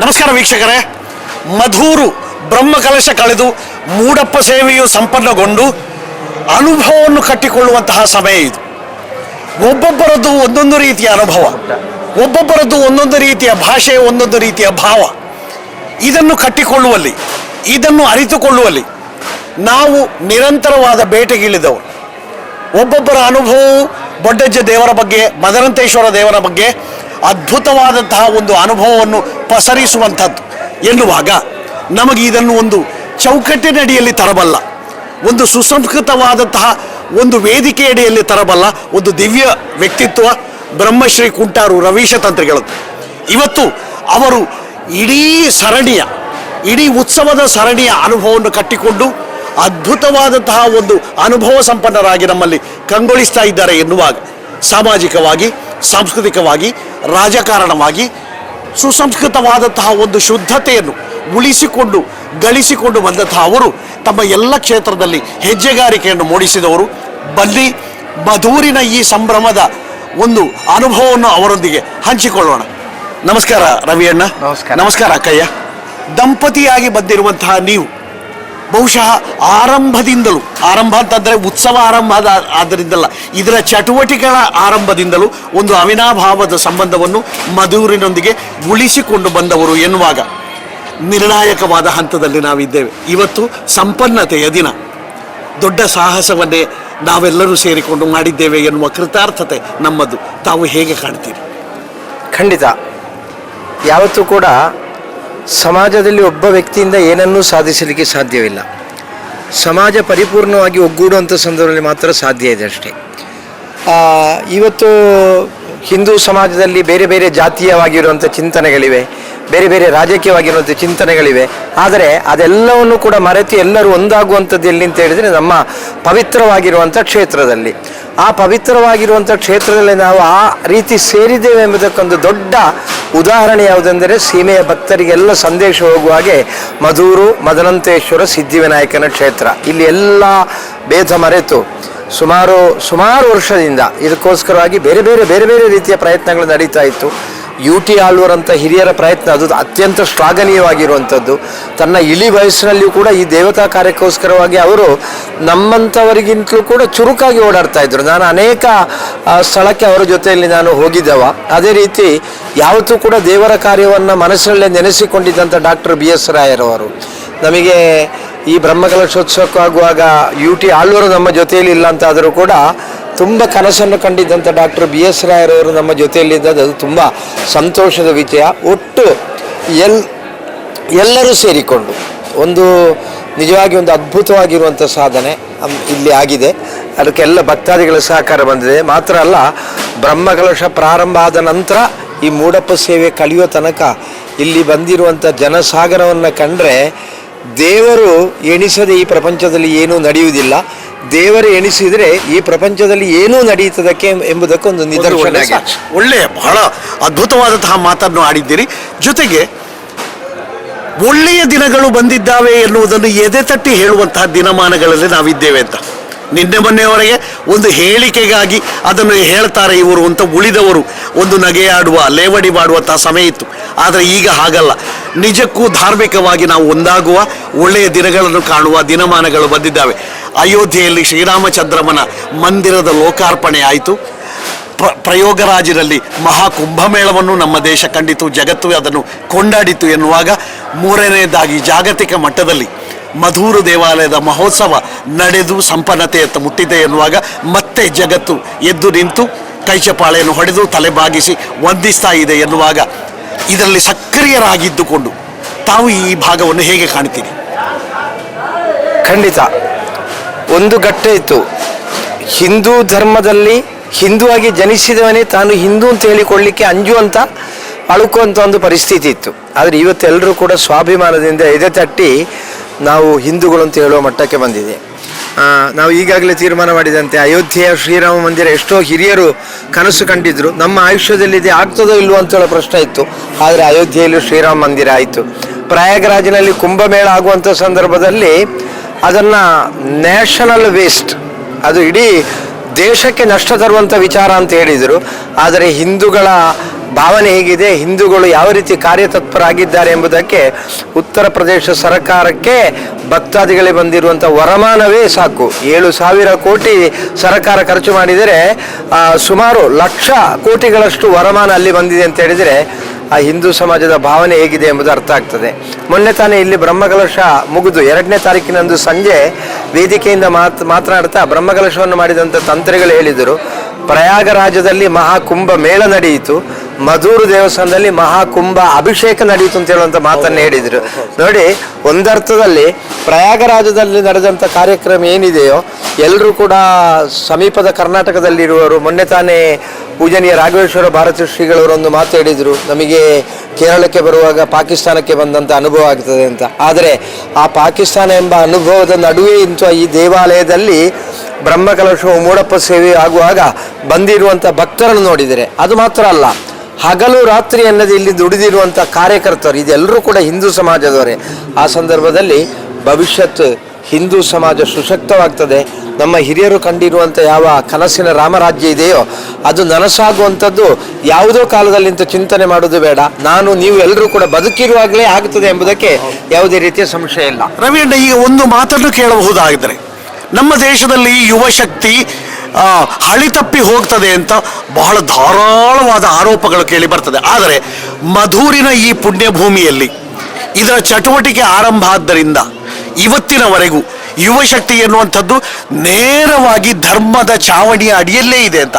ನಮಸ್ಕಾರ ವೀಕ್ಷಕರೇ. ಮಧೂರು ಬ್ರಹ್ಮಕಲಶ ಕಳೆದು ಮೂಡಪ್ಪ ಸೇವೆಯು ಸಂಪನ್ನಗೊಂಡು ಅನುಭವವನ್ನು ಕಟ್ಟಿಕೊಳ್ಳುವಂತಹ ಸಮಯ ಇದು. ಒಬ್ಬೊಬ್ಬರದ್ದು ಒಂದೊಂದು ರೀತಿಯ ಅನುಭವ, ಒಬ್ಬೊಬ್ಬರದ್ದು ಒಂದೊಂದು ರೀತಿಯ ಭಾಷೆ, ಒಂದೊಂದು ರೀತಿಯ ಭಾವ. ಇದನ್ನು ಕಟ್ಟಿಕೊಳ್ಳುವಲ್ಲಿ, ಇದನ್ನು ಅರಿತುಕೊಳ್ಳುವಲ್ಲಿ ನಾವು ನಿರಂತರವಾದ ಬೇಟೆಗಿಳಿದವರು ಒಬ್ಬೊಬ್ಬರ ಅನುಭವವು ಬೊಡ್ಡಜ್ಜ ದೇವರ ಬಗ್ಗೆ, ಮದರಂತೇಶ್ವರ ದೇವರ ಬಗ್ಗೆ ಅದ್ಭುತವಾದಂತಹ ಒಂದು ಅನುಭವವನ್ನು ಪಸರಿಸುವಂಥದ್ದು. ಎನ್ನುವಾಗ ನಮಗೆ ಇದನ್ನು ಒಂದು ಚೌಕಟ್ಟಿನಡಿಯಲ್ಲಿ ತರಬಲ್ಲ, ಒಂದು ಸುಸಂಸ್ಕೃತವಾದಂತಹ ಒಂದು ವೇದಿಕೆ ಅಡಿಯಲ್ಲಿ ತರಬಲ್ಲ ಒಂದು ದಿವ್ಯ ವ್ಯಕ್ತಿತ್ವ ಬ್ರಹ್ಮಶ್ರೀ ಕುಂಟಾರು ರವೀಶ ತಂತ್ರಿಗಳು. ಇವತ್ತು ಅವರು ಇಡೀ ಸರಣಿಯ, ಇಡೀ ಉತ್ಸವದ ಸರಣಿಯ ಅನುಭವವನ್ನು ಕಟ್ಟಿಕೊಂಡು ಅದ್ಭುತವಾದಂತಹ ಒಂದು ಅನುಭವ ಸಂಪನ್ನರಾಗಿ ನಮ್ಮಲ್ಲಿ ಕಂಗೊಳಿಸ್ತಾ ಇದ್ದಾರೆ ಎನ್ನುವಾಗ ಸಾಮಾಜಿಕವಾಗಿ ಸಾಂಸ್ಕೃತಿಕವಾಗಿ ರಾಜಕಾರಣವಾಗಿ ಸುಸಂಸ್ಕೃತವಾದಂತಹ ಒಂದು ಶುದ್ಧತೆಯನ್ನು ಉಳಿಸಿಕೊಂಡು ಗಳಿಸಿಕೊಂಡು ಬಂದಂತಹ ಅವರು ತಮ್ಮ ಎಲ್ಲ ಕ್ಷೇತ್ರದಲ್ಲಿ ಹೆಜ್ಜೆಗಾರಿಕೆಯನ್ನು ಮೂಡಿಸಿದವರು. ಬಲ್ಲಿ ಮಧೂರಿನ ಈ ಸಂಭ್ರಮದ ಒಂದು ಅನುಭವವನ್ನು ಅವರೊಂದಿಗೆ ಹಂಚಿಕೊಳ್ಳೋಣ. ನಮಸ್ಕಾರ ರವಿಯಣ್ಣ. ನಮಸ್ಕಾರ. ನಮಸ್ಕಾರ ಅಕ್ಕಯ್ಯ. ದಂಪತಿಯಾಗಿ ಬಂದಿರುವಂತಹ ನೀವು ಬಹುಶಃ ಆರಂಭದಿಂದಲೂ, ಆರಂಭ ಅಂತಂದರೆ ಉತ್ಸವ ಆರಂಭ ಆದ- ಆದ್ದರಿಂದಲ್ಲ, ಇದರ ಚಟುವಟಿಕೆಗಳ ಆರಂಭದಿಂದಲೂ ಒಂದು ಅವಿನಾಭಾವದ ಸಂಬಂಧವನ್ನು ಮಧೂರಿನೊಂದಿಗೆ ಉಳಿಸಿಕೊಂಡು ಬಂದವರು ಎನ್ನುವಾಗ ನಿರ್ಣಾಯಕವಾದ ಹಂತದಲ್ಲಿ ನಾವಿದ್ದೇವೆ. ಇವತ್ತು ಸಂಪನ್ನತೆಯ ದಿನ. ದೊಡ್ಡ ಸಾಹಸವನ್ನೇ ನಾವೆಲ್ಲರೂ ಸೇರಿಕೊಂಡು ಮಾಡಿದ್ದೇವೆ ಎನ್ನುವ ಕೃತಾರ್ಥತೆ ನಮ್ಮದು. ತಾವು ಹೇಗೆ ಕಾಣ್ತೀರಿ? ಖಂಡಿತ. ಯಾವತ್ತೂ ಕೂಡ ಸಮಾಜದಲ್ಲಿ ಒಬ್ಬ ವ್ಯಕ್ತಿಯಿಂದ ಏನನ್ನೂ ಸಾಧಿಸಲಿಕ್ಕೆ ಸಾಧ್ಯವಿಲ್ಲ. ಸಮಾಜ ಪರಿಪೂರ್ಣವಾಗಿ ಒಗ್ಗೂಡುವಂಥ ಸಂದರ್ಭದಲ್ಲಿ ಮಾತ್ರ ಸಾಧ್ಯ ಇದೆ ಅಷ್ಟೇ. ಇವತ್ತು ಹಿಂದೂ ಸಮಾಜದಲ್ಲಿ ಬೇರೆ ಬೇರೆ ಜಾತೀಯವಾಗಿರುವಂಥ ಚಿಂತನೆಗಳಿವೆ, ಬೇರೆ ಬೇರೆ ರಾಜಕೀಯವಾಗಿರುವಂಥ ಚಿಂತನೆಗಳಿವೆ. ಆದರೆ ಅದೆಲ್ಲವನ್ನು ಕೂಡ ಮರೆತು ಎಲ್ಲರೂ ಒಂದಾಗುವಂಥದ್ದು ಎಲ್ಲಿ ಅಂತ ಹೇಳಿದರೆ ನಮ್ಮ ಪವಿತ್ರವಾಗಿರುವಂಥ ಕ್ಷೇತ್ರದಲ್ಲಿ. ಆ ಪವಿತ್ರವಾಗಿರುವಂಥ ಕ್ಷೇತ್ರದಲ್ಲಿ ನಾವು ಆ ರೀತಿ ಸೇರಿದ್ದೇವೆ ಎಂಬುದಕ್ಕೊಂದು ದೊಡ್ಡ ಉದಾಹರಣೆ ಯಾವುದೆಂದರೆ ಸೀಮೆಯ ಭಕ್ತರಿಗೆಲ್ಲ ಸಂದೇಶ ಹೋಗುವ ಹಾಗೆ ಮಧೂರು ಮದನಂತೇಶ್ವರ ಸಿದ್ಧಿವಿನಾಯಕನ ಕ್ಷೇತ್ರ. ಇಲ್ಲಿ ಎಲ್ಲ ಭೇದ ಮರೆತು ಸುಮಾರು ಸುಮಾರು ವರ್ಷದಿಂದ ಇದಕ್ಕೋಸ್ಕರವಾಗಿ ಬೇರೆ ಬೇರೆ ಬೇರೆ ಬೇರೆ ರೀತಿಯ ಪ್ರಯತ್ನಗಳು ನಡೀತಾ ಇತ್ತು. ಯು ಟಿ ಅಂತ ಹಿರಿಯರ ಪ್ರಯತ್ನ ಅದು ಅತ್ಯಂತ ಶ್ಲಾಘನೀಯವಾಗಿರುವಂಥದ್ದು. ತನ್ನ ಇಳಿ ವಯಸ್ಸಿನಲ್ಲಿಯೂ ಕೂಡ ಈ ದೇವತಾ ಕಾರ್ಯಕ್ಕೋಸ್ಕರವಾಗಿ ಅವರು ನಮ್ಮಂಥವರಿಗಿಂತಲೂ ಕೂಡ ಚುರುಕಾಗಿ ಓಡಾಡ್ತಾ ಇದ್ದರು ನಾನು ಅನೇಕ ಸ್ಥಳಕ್ಕೆ ಅವರ ಜೊತೆಯಲ್ಲಿ ನಾನು ಹೋಗಿದ್ದವ. ಅದೇ ರೀತಿ ಯಾವತ್ತೂ ಕೂಡ ದೇವರ ಕಾರ್ಯವನ್ನು ಮನಸ್ಸಿನಲ್ಲೇ ನೆನೆಸಿಕೊಂಡಿದ್ದಂಥ ಡಾಕ್ಟರ್ ಬಿ ಎಸ್ ರಾಯರವರು. ನಮಗೆ ಈ ಬ್ರಹ್ಮಕಲಶೋತ್ಸವಕ್ಕಾಗುವಾಗ ಯು ಟಿ ಆಳ್ವರು ನಮ್ಮ ಜೊತೆಯಲ್ಲಿ ಇಲ್ಲ ಅಂತ ಆದರೂ ಕೂಡ ತುಂಬ ಕನಸನ್ನು ಕಂಡಿದ್ದಂಥ ಡಾಕ್ಟರ್ ಬಿ ಎಸ್ ರಾಯರವರು ನಮ್ಮ ಜೊತೆಯಲ್ಲಿದ್ದದ್ದು. ಅದು ತುಂಬ ಸಂತೋಷದ ವಿಷಯ ಒಟ್ಟು ಎಲ್, ಎಲ್ಲರೂ ಸೇರಿಕೊಂಡು ಒಂದು ನಿಜವಾಗಿ ಒಂದು ಅದ್ಭುತವಾಗಿರುವಂಥ ಸಾಧನೆ ಇಲ್ಲಿ ಆಗಿದೆ. ಅದಕ್ಕೆಲ್ಲ ಭಕ್ತಾದಿಗಳ ಸಹಕಾರ ಬಂದಿದೆ. ಮಾತ್ರ ಅಲ್ಲ ಬ್ರಹ್ಮಕಲಶ ಪ್ರಾರಂಭ ಆದ ನಂತರ ಈ ಮೂಡಪ್ಪ ಸೇವೆ ಕಳೆಯುವ ತನಕ ಇಲ್ಲಿ ಬಂದಿರುವಂಥ ಜನಸಾಗರವನ್ನು ಕಂಡ್ರೆ ದೇವರು ಎಣಿಸದೆ ಈ ಪ್ರಪಂಚದಲ್ಲಿ ಏನೂ ನಡೆಯುವುದಿಲ್ಲ. ದೇವರು ಎಣಿಸಿದರೆ ಈ ಪ್ರಪಂಚದಲ್ಲಿ ಏನೂ ನಡೆಯುತ್ತದಕ್ಕೆ ಎಂಬುದಕ್ಕೊಂದು ಒಂದು ನಿದರ್ಶನ ಒಳ್ಳೆಯ ಬಹಳ ಅದ್ಭುತವಾದಂತಹ ಮಾತನ್ನು ಆಡಿದ್ದೀರಿ. ಜೊತೆಗೆ ಒಳ್ಳೆಯ ದಿನಗಳು ಬಂದಿದ್ದಾವೆ ಎನ್ನುವುದನ್ನು ಎದೆ ತಟ್ಟಿ ಹೇಳುವಂತಹ ದಿನಮಾನಗಳಲ್ಲಿ ನಾವಿದ್ದೇವೆ ಅಂತ. ನಿನ್ನೆ ಮೊನ್ನೆಯವರೆಗೆ ಒಂದು ಹೇಳಿಕೆಗಾಗಿ ಅದನ್ನು ಹೇಳ್ತಾರೆ ಇವರು ಅಂತ ಉಳಿದವರು. ಒಂದು ನಗೆಯಾಡುವ, ಲೇವಡಿ ಮಾಡುವಂತಹ ಸಮಯ ಇತ್ತು. ಆದರೆ ಈಗ ಹಾಗಲ್ಲ. ನಿಜಕ್ಕೂ ಧಾರ್ಮಿಕವಾಗಿ ನಾವು ಒಂದಾಗುವ ಒಳ್ಳೆಯ ದಿನಗಳನ್ನು ಕಾಣುವ ದಿನಮಾನಗಳು ಬಂದಿದ್ದಾವೆ. ಅಯೋಧ್ಯೆಯಲ್ಲಿ ಶ್ರೀರಾಮಚಂದ್ರಮನ ಮಂದಿರದ ಲೋಕಾರ್ಪಣೆ ಆಯಿತು. ಪ್ರ- ಪ್ರಯೋಗರಾಜಿನಲ್ಲಿ ಮಹಾಕುಂಭಮೇಳವನ್ನು ನಮ್ಮ ದೇಶ ಕಂಡಿತು, ಜಗತ್ತು ಅದನ್ನು ಕೊಂಡಾಡಿತು ಎನ್ನುವಾಗ ಮೂರನೆಯದಾಗಿ ಜಾಗತಿಕ ಮಟ್ಟದಲ್ಲಿ ಮಧೂರು ದೇವಾಲಯದ ಮಹೋತ್ಸವ ನಡೆದು ಸಂಪನ್ನತೆಯತ್ತ ಮುಟ್ಟಿದೆ ಎನ್ನುವಾಗ ಮತ್ತೆ ಜಗತ್ತು ಎದ್ದು ನಿಂತು ಕೈಚಪಾಳೆಯನ್ನು ಹೊಡೆದು ತಲೆ ಬಾಗಿಸಿ ವಂದಿಸ್ತಾ ಇದೆ ಎನ್ನುವಾಗ ಇದರಲ್ಲಿ ಸಕ್ರಿಯರಾಗಿದ್ದುಕೊಂಡು ತಾವು ಈ ಭಾಗವನ್ನು ಹೇಗೆ ಕಾಣ್ತೀರಿ? ಖಂಡಿತ. ಒಂದು ಘಟ್ಟ ಇತ್ತು. ಹಿಂದೂ ಧರ್ಮದಲ್ಲಿ ಹಿಂದುವಾಗಿ ಜನಿಸಿದವನೇ ತಾನು ಹಿಂದೂ ಅಂತ ಹೇಳಿಕೊಳ್ಳಿಕ್ಕೆ ಅಂಜುವಂತ ಅಳುಕುವಂಥ ಒಂದು ಪರಿಸ್ಥಿತಿ ಇತ್ತು. ಆದರೆ ಇವತ್ತೆಲ್ಲರೂ ಕೂಡ ಸ್ವಾಭಿಮಾನದಿಂದ ಎದೆ ತಟ್ಟಿ ನಾವು ಹಿಂದೂಗಳು ಅಂತ ಹೇಳುವ ಮಟ್ಟಕ್ಕೆ ಬಂದಿದೆ. ನಾವು ಈಗಾಗಲೇ ತೀರ್ಮಾನ ಮಾಡಿದಂತೆ ಅಯೋಧ್ಯೆಯ ಶ್ರೀರಾಮ ಮಂದಿರ ಎಷ್ಟೋ ಹಿರಿಯರು ಕನಸು ಕಂಡಿದ್ರು. ನಮ್ಮ ಆಯುಷ್ಯದಲ್ಲಿ ಇದೆ ಆಗ್ತದೋ ಇಲ್ವೋ ಅಂತ ಹೇಳೋ ಪ್ರಶ್ನೆ ಇತ್ತು. ಆದರೆ ಅಯೋಧ್ಯೆಯಲ್ಲಿ ಶ್ರೀರಾಮ ಮಂದಿರ ಆಯಿತು. ಪ್ರಯಾಗರಾಜಿನಲ್ಲಿ ಕುಂಭಮೇಳ ಆಗುವಂಥ ಸಂದರ್ಭದಲ್ಲಿ ಅದನ್ನು ನ್ಯಾಷನಲ್ ವೇಸ್ಟ್, ಅದು ಇಡೀ ದೇಶಕ್ಕೆ ನಷ್ಟ ತರುವಂಥ ವಿಚಾರ ಅಂತ ಹೇಳಿದರು. ಆದರೆ ಹಿಂದೂಗಳ ಭಾವನೆ ಹೇಗಿದೆ? ಹಿಂದೂಗಳು ಯಾವ ರೀತಿ ಕಾರ್ಯತತ್ಪರಾಗಿದ್ದಾರೆ ಎಂಬುದಕ್ಕೆ ಉತ್ತರ ಪ್ರದೇಶ ಸರ್ಕಾರಕ್ಕೆ ಭಕ್ತಾದಿಗಳಿಗೆ ಬಂದಿರುವಂಥ ವರಮಾನವೇ ಸಾಕು. ಏಳು ಸಾವಿರ ಕೋಟಿ ಸರ್ಕಾರ ಖರ್ಚು ಮಾಡಿದರೆ ಸುಮಾರು ಲಕ್ಷ ಕೋಟಿಗಳಷ್ಟು ವರಮಾನ ಅಲ್ಲಿ ಬಂದಿದೆ ಅಂತ ಹೇಳಿದರೆ, ಆ ಹಿಂದೂ ಸಮಾಜದ ಭಾವನೆ ಹೇಗಿದೆ ಎಂಬುದು ಅರ್ಥ ಆಗ್ತದೆ. ಮೊನ್ನೆ ತಾನೇ ಇಲ್ಲಿ ಬ್ರಹ್ಮಕಲಶ ಮುಗಿದು ಎರಡನೇ ತಾರೀಕಿನಂದು ಸಂಜೆ ವೇದಿಕೆಯಿಂದ ಮಾತ್, ಮಾತನಾಡ್ತಾ ಬ್ರಹ್ಮಕಲಶವನ್ನು ಮಾಡಿದಂಥ ತಂತ್ರಿಗಳು ಹೇಳಿದರು ಪ್ರಯಾಗರಾಜದಲ್ಲಿ ಮಹಾಕುಂಭ ಮೇಳ ನಡೆಯಿತು. ಮಧೂರು ದೇವಸ್ಥಾನದಲ್ಲಿ ಮಹಾಕುಂಭ ಅಭಿಷೇಕ ನಡೆಯಿತು ಅಂತ ಹೇಳುವಂತ ಮಾತನ್ನು ಹೇಳಿದ್ರು. ನೋಡಿ, ಒಂದರ್ಥದಲ್ಲಿ ಪ್ರಯಾಗರಾಜದಲ್ಲಿ ನಡೆದಂಥ ಕಾರ್ಯಕ್ರಮ ಏನಿದೆಯೋ ಎಲ್ಲರೂ ಕೂಡ ಸಮೀಪದ ಕರ್ನಾಟಕದಲ್ಲಿರುವವರು ಮೊನ್ನೆ ತಾನೇ ಪೂಜನೀಯ ರಾಘವೇಶ್ವರ ಭಾರತಿ ಶ್ರೀಗಳವರೊಂದು ಮಾತು ಹೇಳಿದ್ರು. ನಮಗೆ ಕೇರಳಕ್ಕೆ ಬರುವಾಗ ಪಾಕಿಸ್ತಾನಕ್ಕೆ ಬಂದಂಥ ಅನುಭವ ಆಗ್ತದೆ ಅಂತ. ಆದರೆ ಆ ಪಾಕಿಸ್ತಾನ ಎಂಬ ಅನುಭವದ ನಡುವೆ ಇಂಥ ಈ ದೇವಾಲಯದಲ್ಲಿ ಬ್ರಹ್ಮಕಲಶವು ಮೂಡಪ್ಪ ಸೇವೆ ಆಗುವಾಗ ಬಂದಿರುವಂಥ ಭಕ್ತರನ್ನು ನೋಡಿದರೆ, ಅದು ಮಾತ್ರ ಅಲ್ಲ. ಹಗಲು ರಾತ್ರಿ ಅನ್ನೋದು ಇಲ್ಲಿ ದುಡಿದಿರುವಂಥ ಕಾರ್ಯಕರ್ತರು, ಇದೆಲ್ಲರೂ ಕೂಡ ಹಿಂದೂ ಸಮಾಜದವರೇ. ಆ ಸಂದರ್ಭದಲ್ಲಿ ಭವಿಷ್ಯತ್ ಹಿಂದೂ ಸಮಾಜ ಸುಶಕ್ತವಾಗ್ತದೆ. ನಮ್ಮ ಹಿರಿಯರು ಕಂಡಿರುವಂಥ ಯಾವ ಕನಸಿನ ರಾಮರಾಜ್ಯ ಇದೆಯೋ, ಅದು ನನಸಾಗುವಂಥದ್ದು ಯಾವುದೋ ಕಾಲದಲ್ಲಿ ಇಂಥ ಚಿಂತನೆ ಮಾಡೋದು ಬೇಡ. ನಾನು, ನೀವು ಎಲ್ಲರೂ ಕೂಡ ಬದುಕಿರುವಾಗಲೇ ಆಗ್ತದೆ ಎಂಬುದಕ್ಕೆ ಯಾವುದೇ ರೀತಿಯ ಸಂಶಯ ಇಲ್ಲ. ರವೀಂದ್ರ ಈಗ ಒಂದು ಮಾತನ್ನು ಕೇಳಬಹುದಾಗಿದ್ರೆ, ನಮ್ಮ ದೇಶದಲ್ಲಿ ಯುವ ಶಕ್ತಿ ಹಳಿ ತಪ್ಪಿ ಹೋಗ್ತದೆ ಅಂತ ಬಹಳ ಧಾರಾಳವಾದ ಆರೋಪಗಳು ಕೇಳಿ ಬರ್ತದೆ. ಆದರೆ ಮಧೂರಿನ ಈ ಪುಣ್ಯಭೂಮಿಯಲ್ಲಿ ಇದರ ಚಟುವಟಿಕೆ ಆರಂಭ ಆದ್ದರಿಂದ ಇವತ್ತಿನವರೆಗೂ ಯುವಶಕ್ತಿ ಎನ್ನುವಂಥದ್ದು ನೇರವಾಗಿ ಧರ್ಮದ ಚಾವಣಿಯ ಅಡಿಯಲ್ಲೇ ಇದೆ ಅಂತ.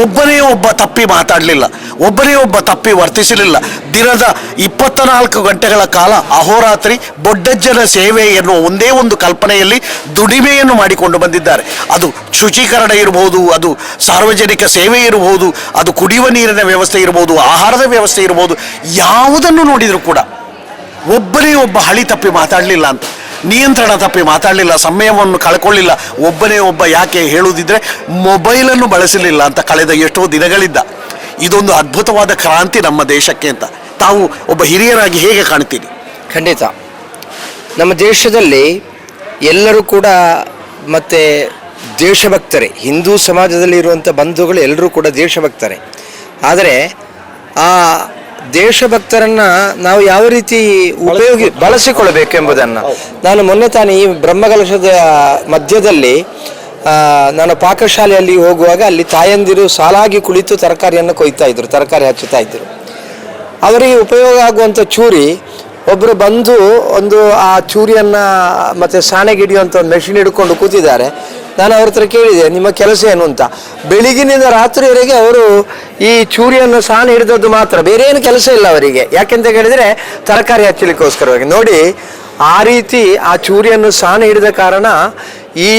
ಒಬ್ಬನೇ ಒಬ್ಬ ತಪ್ಪಿ ಮಾತಾಡಲಿಲ್ಲ, ಒಬ್ಬನೇ ಒಬ್ಬ ತಪ್ಪಿ ವರ್ತಿಸಲಿಲ್ಲ. ದಿನದ ಇಪ್ಪತ್ತ ನಾಲ್ಕು ಗಂಟೆಗಳ ಕಾಲ ಅಹೋರಾತ್ರಿ ಬೊಡ್ಡಜ್ಜನ ಸೇವೆ ಎನ್ನುವ ಒಂದೇ ಒಂದು ಕಲ್ಪನೆಯಲ್ಲಿ ದುಡಿಮೆಯನ್ನು ಮಾಡಿಕೊಂಡು ಬಂದಿದ್ದಾರೆ. ಅದು ಶುಚೀಕರಣ ಇರಬಹುದು ಅದು ಸಾರ್ವಜನಿಕ ಸೇವೆ ಇರಬಹುದು ಅದು ಕುಡಿಯುವ ನೀರಿನ ವ್ಯವಸ್ಥೆ ಇರಬಹುದು ಆಹಾರದ ವ್ಯವಸ್ಥೆ ಇರಬಹುದು ಯಾವುದನ್ನು ನೋಡಿದರೂ ಕೂಡ ಒಬ್ಬನೇ ಒಬ್ಬ ಹಳಿ ತಪ್ಪಿ ಮಾತಾಡಲಿಲ್ಲ ಅಂತ. ನಿಯಂತ್ರಣ ತಪ್ಪಿ ಮಾತಾಡಲಿಲ್ಲ, ಸಮಯವನ್ನು ಕಳ್ಕೊಳ್ಳಿಲ್ಲ. ಒಬ್ಬನೇ ಒಬ್ಬ ಯಾಕೆ ಹೇಳುವುದಿದ್ರೆ ಮೊಬೈಲನ್ನು ಬಳಸಲಿಲ್ಲ ಅಂತ ಕಳೆದ ಎಷ್ಟೋ ದಿನಗಳಿದ್ದ ಇದೊಂದು ಅದ್ಭುತವಾದ ಕ್ರಾಂತಿ ನಮ್ಮ ದೇಶಕ್ಕೆ ಅಂತ. ತಾವು ಒಬ್ಬ ಹಿರಿಯರಾಗಿ ಹೇಗೆ ಕಾಣ್ತೀರಿ? ಖಂಡಿತ. ನಮ್ಮ ದೇಶದಲ್ಲಿ ಎಲ್ಲರೂ ಕೂಡ ಮತ್ತೆ ದೇಶಭಕ್ತರೇ, ಹಿಂದೂ ಸಮಾಜದಲ್ಲಿ ಇರುವಂಥ ಬಂಧುಗಳು ಎಲ್ಲರೂ ಕೂಡ ದೇಶಭಕ್ತರೇ. ಆದರೆ ಆ ದೇಶಭಕ್ತರನ್ನ ನಾವು ಯಾವ ರೀತಿ ಉಪಯೋಗಿ ಬಳಸಿಕೊಳ್ಳಬೇಕೆಂಬುದನ್ನು ನಾನು ಮೊನ್ನೆ ತಾನೇ ಈ ಬ್ರಹ್ಮಕಲಶದ ಮಧ್ಯದಲ್ಲಿ ನಾನು ಪಾಕಶಾಲೆಯಲ್ಲಿ ಹೋಗುವಾಗ ಅಲ್ಲಿ ತಾಯಂದಿರು ಸಾಲಾಗಿ ಕುಳಿತು ತರಕಾರಿಯನ್ನು ಕೊಯ್ತಾ ಇದ್ರು, ತರಕಾರಿ ಹಚ್ಚುತ್ತಾ ಇದ್ರು. ಅವರಿಗೆ ಉಪಯೋಗ ಆಗುವಂಥ ಚೂರಿ ಒಬ್ಬರು ಬಂದು ಒಂದು ಆ ಚೂರಿಯನ್ನು ಮತ್ತು ಸಾಣೆಗಿಡಿಯುವಂಥ ಒಂದು ಮೆಷಿನ್ ಹಿಡ್ಕೊಂಡು ಕೂತಿದ್ದಾರೆ. ನಾನು ಅವ್ರ ಹತ್ರ ಕೇಳಿದೆ, ನಿಮ್ಮ ಕೆಲಸ ಏನು ಅಂತ. ಬೆಳಿಗಿನಿಂದ ರಾತ್ರಿವರೆಗೆ ಅವರು ಈ ಚೂರಿಯನ್ನು ಸಾನ ಹಿಡಿದದ್ದು ಮಾತ್ರ, ಬೇರೆ ಏನು ಕೆಲಸ ಇಲ್ಲ ಅವರಿಗೆ. ಯಾಕೆಂತ ಹೇಳಿದರೆ ತರಕಾರಿ ಹಚ್ಚಲಿಕ್ಕೋಸ್ಕರವಾಗಿ. ನೋಡಿ, ಆ ರೀತಿ ಆ ಚೂರಿಯನ್ನು ಸಾಣೆ ಹಿಡಿದ ಕಾರಣ ಈ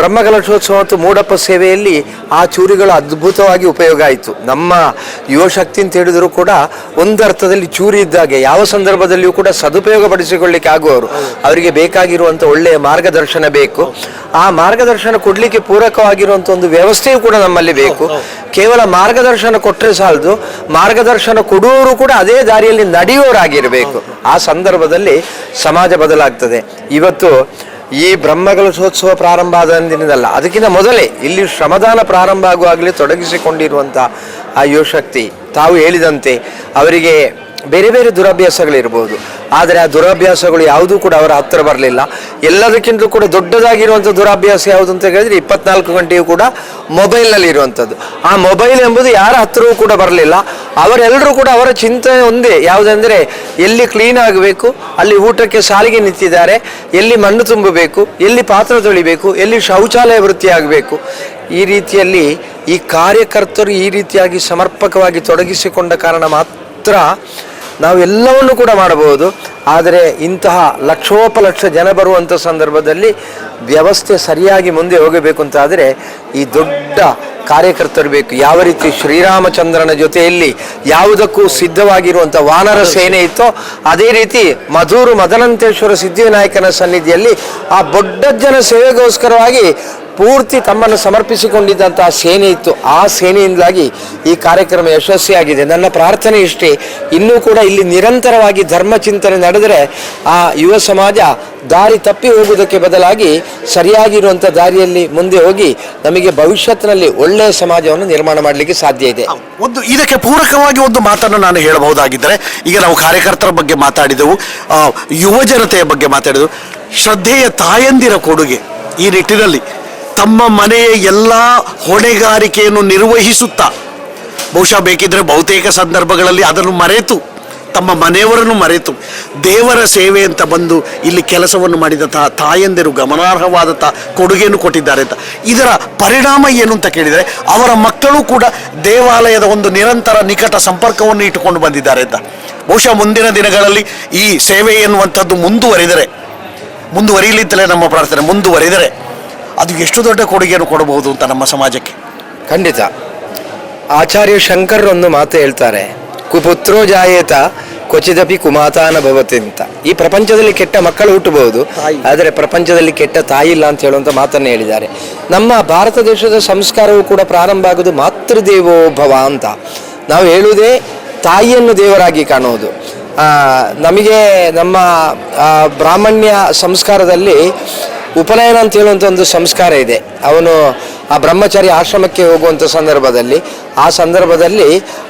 ಬ್ರಹ್ಮಕಲಶೋತ್ಸವ ಮತ್ತು ಮೂಡಪ್ಪ ಸೇವೆಯಲ್ಲಿ ಆ ಚೂರಿಗಳು ಅದ್ಭುತವಾಗಿ ಉಪಯೋಗ ಆಯಿತು. ನಮ್ಮ ಯುವಶಕ್ತಿ ಅಂತ ಹೇಳಿದರೂ ಕೂಡ ಒಂದು ಅರ್ಥದಲ್ಲಿ ಚೂರಿ ಇದ್ದಾಗೆ ಯಾವ ಸಂದರ್ಭದಲ್ಲಿಯೂ ಕೂಡ ಸದುಪಯೋಗ ಪಡಿಸಿಕೊಳ್ಳಿಕ್ಕೆ ಆಗುವವರು. ಅವರಿಗೆ ಬೇಕಾಗಿರುವಂಥ ಒಳ್ಳೆಯ ಮಾರ್ಗದರ್ಶನ ಬೇಕು. ಆ ಮಾರ್ಗದರ್ಶನ ಕೊಡಲಿಕ್ಕೆ ಪೂರಕವಾಗಿರುವಂಥ ಒಂದು ವ್ಯವಸ್ಥೆಯು ಕೂಡ ನಮ್ಮಲ್ಲಿ ಬೇಕು. ಕೇವಲ ಮಾರ್ಗದರ್ಶನ ಕೊಟ್ಟರೆ ಸಾಲದು, ಮಾರ್ಗದರ್ಶನ ಕೊಡುವವರು ಕೂಡ ಅದೇ ದಾರಿಯಲ್ಲಿ ನಡೆಯುವವರಾಗಿರಬೇಕು. ಆ ಸಂದರ್ಭದಲ್ಲಿ ಸಮಾಜ ಬದಲಾಗ್ತದೆ. ಇವತ್ತು ಈ ಬ್ರಹ್ಮಕಲಶೋತ್ಸವ ಪ್ರಾರಂಭ ಆದ ದಿನದಲ್ಲ. ಅದಕ್ಕಿಂತ ಮೊದಲೇ ಇಲ್ಲಿ ಶ್ರಮದಾನ ಪ್ರಾರಂಭ ಆಗುವಾಗಲೇ ತೊಡಗಿಸಿಕೊಂಡಿರುವಂಥ ಆ ಯುವಶಕ್ತಿ ತಾವು ಹೇಳಿದಂತೆ ಅವರಿಗೆ ಬೇರೆ ಬೇರೆ ದುರಭ್ಯಾಸಗಳಿರ್ಬೋದು. ಆದರೆ ಆ ದುರಭ್ಯಾಸಗಳು ಯಾವುದೂ ಕೂಡ ಅವರ ಹತ್ತಿರ ಬರಲಿಲ್ಲ. ಎಲ್ಲದಕ್ಕಿಂತಲೂ ಕೂಡ ದೊಡ್ಡದಾಗಿರುವಂಥ ದುರಭ್ಯಾಸ ಯಾವುದು ಅಂತ ಹೇಳಿದ್ರೆ ಇಪ್ಪತ್ನಾಲ್ಕು ಗಂಟೆಯೂ ಕೂಡ ಮೊಬೈಲ್ನಲ್ಲಿ ಇರುವಂಥದ್ದು ಆ ಮೊಬೈಲ್ ಎಂಬುದು ಯಾರ ಹತ್ತಿರವೂ ಕೂಡ ಬರಲಿಲ್ಲ. ಅವರೆಲ್ಲರೂ ಕೂಡ ಅವರ ಚಿಂತನೆ ಒಂದೇ. ಯಾವುದಂದರೆ, ಎಲ್ಲಿ ಕ್ಲೀನ್ ಆಗಬೇಕು, ಅಲ್ಲಿ ಊಟಕ್ಕೆ ಸಾಲಿಗೆ ನಿಂತಿದ್ದಾರೆ, ಎಲ್ಲಿ ಮಣ್ಣು ತುಂಬಬೇಕು, ಎಲ್ಲಿ ಪಾತ್ರ ತೊಳಿಬೇಕು, ಎಲ್ಲಿ ಶೌಚಾಲಯ ವೃತ್ತಿಯಾಗಬೇಕು. ಈ ರೀತಿಯಲ್ಲಿ ಈ ಕಾರ್ಯಕರ್ತರು ಈ ರೀತಿಯಾಗಿ ಸಮರ್ಪಕವಾಗಿ ತೊಡಗಿಸಿಕೊಂಡ ಕಾರಣ ಮಾತ್ರ ನಾವೆಲ್ಲವನ್ನು ಕೂಡ ಮಾಡಬಹುದು. ಆದರೆ ಇಂತಹ ಲಕ್ಷೋಪಲಕ್ಷ ಜನ ಬರುವಂಥ ಸಂದರ್ಭದಲ್ಲಿ ವ್ಯವಸ್ಥೆ ಸರಿಯಾಗಿ ಮುಂದೆ ಹೋಗಬೇಕು ಅಂತಾದರೆ ಈ ದೊಡ್ಡ ಕಾರ್ಯಕರ್ತರು ಬೇಕು. ಯಾವ ರೀತಿ ಶ್ರೀರಾಮಚಂದ್ರನ ಜೊತೆಯಲ್ಲಿ ಯಾವುದಕ್ಕೂ ಸಿದ್ಧವಾಗಿರುವಂಥ ವಾನರ ಸೇನೆ ಇತ್ತೋ ಅದೇ ರೀತಿ ಮಧೂರು ಮದನಂತೇಶ್ವರ ಸಿದ್ಧಿವಿನಾಯಕನ ಸನ್ನಿಧಿಯಲ್ಲಿ ಆ ಬೊಡ್ಡಜ್ಜನ ಸೇವೆಗೋಸ್ಕರವಾಗಿ ಪೂರ್ತಿ ತಮ್ಮನ್ನು ಸಮರ್ಪಿಸಿಕೊಂಡಿದ್ದಂತಹ ಸೇನೆ ಇತ್ತು. ಆ ಸೇನೆಯಿಂದಾಗಿ ಈ ಕಾರ್ಯಕ್ರಮ ಯಶಸ್ವಿಯಾಗಿದೆ. ನನ್ನ ಪ್ರಾರ್ಥನೆ ಇಷ್ಟೇ, ಇನ್ನೂ ಕೂಡ ಇಲ್ಲಿ ನಿರಂತರವಾಗಿ ಧರ್ಮ ಚಿಂತನೆ ನಡೆದರೆ ಆ ಯುವ ಸಮಾಜ ದಾರಿ ತಪ್ಪಿ ಹೋಗುವುದಕ್ಕೆ ಬದಲಾಗಿ ಸರಿಯಾಗಿರುವಂಥ ದಾರಿಯಲ್ಲಿ ಮುಂದೆ ಹೋಗಿ ನಮಗೆ ಭವಿಷ್ಯತ್ತಿನಲ್ಲಿ ಒಳ್ಳೆಯ ಸಮಾಜವನ್ನು ನಿರ್ಮಾಣ ಮಾಡಲಿಕ್ಕೆ ಸಾಧ್ಯ ಇದೆ. ಒಂದು ಇದಕ್ಕೆ ಪೂರಕವಾಗಿ ಒಂದು ಮಾತನ್ನು ನಾನು ಹೇಳಬಹುದಾಗಿದ್ದರೆ, ಈಗ ನಾವು ಕಾರ್ಯಕರ್ತರ ಬಗ್ಗೆ ಮಾತಾಡಿದೆವು ಯುವ ಜನತೆಯ ಬಗ್ಗೆ ಮಾತಾಡಿದೆವು. ಶ್ರದ್ಧೆಯ ತಾಯಂದಿರ ಕೊಡುಗೆ ಈ ನಿಟ್ಟಿನಲ್ಲಿ ತಮ್ಮ ಮನೆಯ ಎಲ್ಲ ಹೊಣೆಗಾರಿಕೆಯನ್ನು ನಿರ್ವಹಿಸುತ್ತಾ, ಬಹುಶಃ ಬೇಕಿದ್ರೆ ಬಹುತೇಕ ಸಂದರ್ಭಗಳಲ್ಲಿ ಅದನ್ನು ಮರೆತು, ತಮ್ಮ ಮನೆಯವರನ್ನು ಮರೆತು, ದೇವರ ಸೇವೆ ಅಂತ ಬಂದು ಇಲ್ಲಿ ಕೆಲಸವನ್ನು ಮಾಡಿದ ತಾಯಂದಿರು ಗಮನಾರ್ಹವಾದ ತಾ, ಕೊಡುಗೆಯನ್ನು ಕೊಟ್ಟಿದ್ದಾರೆ ಅಂತ. ಇದರ ಪರಿಣಾಮ ಏನು ಅಂತ ಕೇಳಿದರೆ, ಅವರ ಮಕ್ಕಳು ಕೂಡ ದೇವಾಲಯದ ಒಂದು ನಿರಂತರ ನಿಕಟ ಸಂಪರ್ಕವನ್ನು ಇಟ್ಟುಕೊಂಡು ಬಂದಿದ್ದಾರೆ ಅಂತ. ಬಹುಶಃ ಮುಂದಿನ ದಿನಗಳಲ್ಲಿ ಈ ಸೇವೆ ಎನ್ನುವಂಥದ್ದು ಮುಂದುವರಿದರೆ ಮುಂದುವರಿಯಲಿದ್ದಲೇ ನಮ್ಮ ಪ್ರಾರ್ಥನೆ ಮುಂದುವರಿದರೆ ಅದು ಎಷ್ಟು ದೊಡ್ಡ ಕೊಡುಗೆಯನ್ನು ಕೊಡಬಹುದು ಅಂತ ನಮ್ಮ ಸಮಾಜಕ್ಕೆ? ಖಂಡಿತ. ಆಚಾರ್ಯ ಶಂಕರ್ ಒಂದು ಮಾತು ಹೇಳ್ತಾರೆ ಕುಪುತ್ರೋ ಜಾಯೇತ ಕ್ವಚಿದಪಿ ಕುಮಾತಾನ ಭವತಿ ಅಂತ ಈ ಪ್ರಪಂಚದಲ್ಲಿ ಕೆಟ್ಟ ಮಕ್ಕಳು ಹುಟ್ಟಬಹುದು ಆದರೆ ಪ್ರಪಂಚದಲ್ಲಿ ಕೆಟ್ಟ ತಾಯಿ ಇಲ್ಲ ಅಂತ ಹೇಳುವಂತ ಮಾತನ್ನು ಹೇಳಿದ್ದಾರೆ. ನಮ್ಮ ಭಾರತ ದೇಶದ ಸಂಸ್ಕಾರವು ಕೂಡ ಪ್ರಾರಂಭ ಆಗುವುದು ಮಾತೃದೇವೋ ಭವ ಅಂತ. ನಾವು ಹೇಳುವುದೇ ತಾಯಿಯನ್ನು ದೇವರಾಗಿ ಕಾಣುವುದು. ನಮಗೆ ನಮ್ಮ ಬ್ರಾಹ್ಮಣ್ಯ ಸಂಸ್ಕಾರದಲ್ಲಿ ಉಪನಯನ ಅಂತ ಹೇಳುವಂಥ ಒಂದು ಸಂಸ್ಕಾರ ಇದೆ. ಅವನು ಆ ಬ್ರಹ್ಮಚಾರಿ ಆಶ್ರಮಕ್ಕೆ ಹೋಗುವಂಥ ಸಂದರ್ಭದಲ್ಲಿ, ಆ ಸಂದರ್ಭದಲ್ಲಿ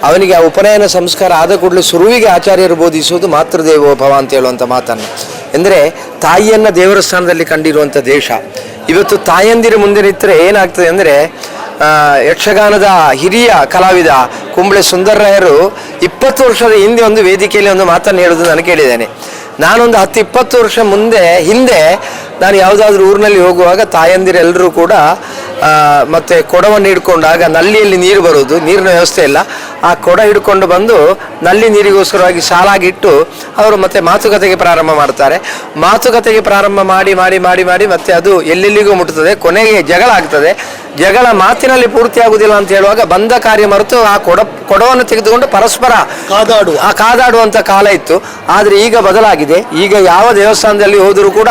ಅವನಿಗೆ ಆ ಉಪನಯನ ಸಂಸ್ಕಾರ ಆದ ಕೂಡಲೇ ಸುರುವಿಗೆ ಆಚಾರ್ಯರು ಬೋಧಿಸುವುದು ಮಾತೃದೇವೋ ಭವ ಅಂತ ಹೇಳುವಂಥ ಮಾತನ್ನು. ಎಂದರೆ ತಾಯಿಯನ್ನು ದೇವರ ಸ್ಥಾನದಲ್ಲಿ ಕಂಡಿರುವಂಥ ದೇಶ. ಇವತ್ತು ತಾಯಂದಿರ ಮುಂದೆ ನಿಂತರೆ ಏನಾಗ್ತದೆ ಅಂದರೆ ಯಕ್ಷಗಾನದ ಹಿರಿಯ ಕಲಾವಿದ ಕುಂಬಳೆ ಸುಂದರರಾಯರು ಇಪ್ಪತ್ತು ವರ್ಷದ ಹಿಂದೆ ಒಂದು ವೇದಿಕೆಯಲ್ಲಿ ಒಂದು ಮಾತನ್ನು ಹೇಳೋದು ನಾನು ಕೇಳಿದ್ದೇನೆ. ನಾನೊಂದು ಹತ್ತು ಇಪ್ಪತ್ತು ವರ್ಷ ಮುಂದೆ, ಹಿಂದೆ ನಾನು ಯಾವುದಾದ್ರೂ ಊರಿನಲ್ಲಿ ಹೋಗುವಾಗ ತಾಯಂದಿರೆಲ್ಲರೂ ಕೂಡ ಮತ್ತೆ ಕೊಡವನ್ನು ಹಿಡ್ಕೊಂಡಾಗ ನಲ್ಲಿಯಲ್ಲಿ ನೀರು ಬರೋದು ನೀರಿನ ವ್ಯವಸ್ಥೆ ಇಲ್ಲ. ಆ ಕೊಡ ಹಿಡ್ಕೊಂಡು ಬಂದು ನಲ್ಲಿ ನೀರಿಗೋಸ್ಕರವಾಗಿ ಸಾಲಾಗಿಟ್ಟು ಅವರು ಮತ್ತೆ ಮಾತುಕತೆಗೆ ಪ್ರಾರಂಭ ಮಾಡ್ತಾರೆ. ಮಾತುಕತೆಗೆ ಪ್ರಾರಂಭ ಮಾಡಿ ಮಾಡಿ ಮಾಡಿ ಮಾಡಿ ಮತ್ತೆ ಅದು ಎಲ್ಲೆಲ್ಲಿಗೂ ಮುಟ್ಟುತ್ತದೆ ಕೊನೆಗೆ ಜಗಳ ಆಗ್ತದೆ. ಜಗಳ ಮಾತಿನಲ್ಲಿ ಪೂರ್ತಿಯಾಗುವುದಿಲ್ಲ ಆಗುದಿಲ್ಲ ಅಂತ ಹೇಳುವಾಗ ಬಂದ ಕಾರ್ಯ ಮರೆತು ಆ ಕೊಡ ಕೊಡವನ್ನು ತೆಗೆದುಕೊಂಡು ಪರಸ್ಪರ ಕಾದಾಡು ಆ ಕಾದಾಡುವಂಥ ಕಾಲ ಇತ್ತು. ಆದರೆ ಈಗ ಬದಲಾಗಿದೆ. ಈಗ ಯಾವ ದೇವಸ್ಥಾನದಲ್ಲಿ ಹೋದರೂ ಕೂಡ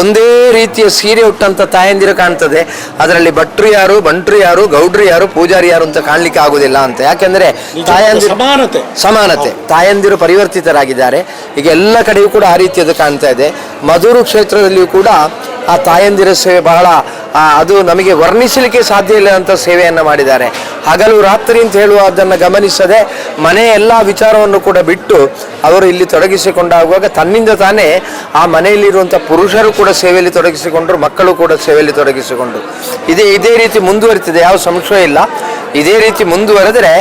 ಒಂದೇ ರೀತಿಯ ಸೀರೆ ಉಟ್ಟಂತ ತಾಯಂದಿರು ಕಾಣ್ತದೆ. ಅದರಲ್ಲಿ ಭಟ್ರು ಯಾರು ಬಂಟ್ರು ಯಾರು ಗೌಡ್ರು ಯಾರು ಪೂಜಾರಿ ಯಾರು ಅಂತ ಕಾಣಲಿಕ್ಕೆ ಆಗುದಿಲ್ಲ ಅಂತ. ಯಾಕೆಂದ್ರೆ ತಾಯಂದಿರು ಸಮಾನತೆ. ಸಮಾನತೆ. ತಾಯಂದಿರು ಪರಿವರ್ತಿತರಾಗಿದ್ದಾರೆ. ಈಗ ಎಲ್ಲ ಕಡೆಯೂ ಕೂಡ ಆ ರೀತಿಯದು ಕಾಣ್ತಾ ಇದೆ. ಮಧುರು ಕ್ಷೇತ್ರದಲ್ಲಿಯೂ ಕೂಡ ಆ ತಾಯಂದಿರ ಸೇವೆ ಬಹಳ ಅದು ನಮಗೆ ವರ್ಣಿಸಲಿಕ್ಕೆ ಸಾಧ್ಯ ಇಲ್ಲ ಅಂತ ಸೇವೆಯನ್ನು ಮಾಡಿದ್ದಾರೆ. ಹಗಲು ರಾತ್ರಿ ಅಂತ ಹೇಳುವ ಅದನ್ನು ಗಮನಿಸದೆ ಮನೆ ಎಲ್ಲ ವಿಚಾರವನ್ನು ಕೂಡ ಬಿಟ್ಟು ಅವರು ಇಲ್ಲಿ ತೊಡಗಿಸಿಕೊಂಡಾಗುವಾಗ ತನ್ನಿಂದ ತಾನೇ ಆ ಮನೆಯಲ್ಲಿರುವಂಥ ಪುರುಷರು ಕೂಡ ಸೇವೆಯಲ್ಲಿ ತೊಡಗಿಸಿಕೊಂಡರು, ಮಕ್ಕಳು ಕೂಡ ಸೇವೆಯಲ್ಲಿ ತೊಡಗಿಸಿಕೊಂಡ್ರು. ಇದೇ ಇದೇ ರೀತಿ ಮುಂದುವರಿತಿದೆ, ಯಾವ ಸಂಶಯ ಇಲ್ಲ. ಇದೇ ರೀತಿ ಮುಂದುವರೆದರೆ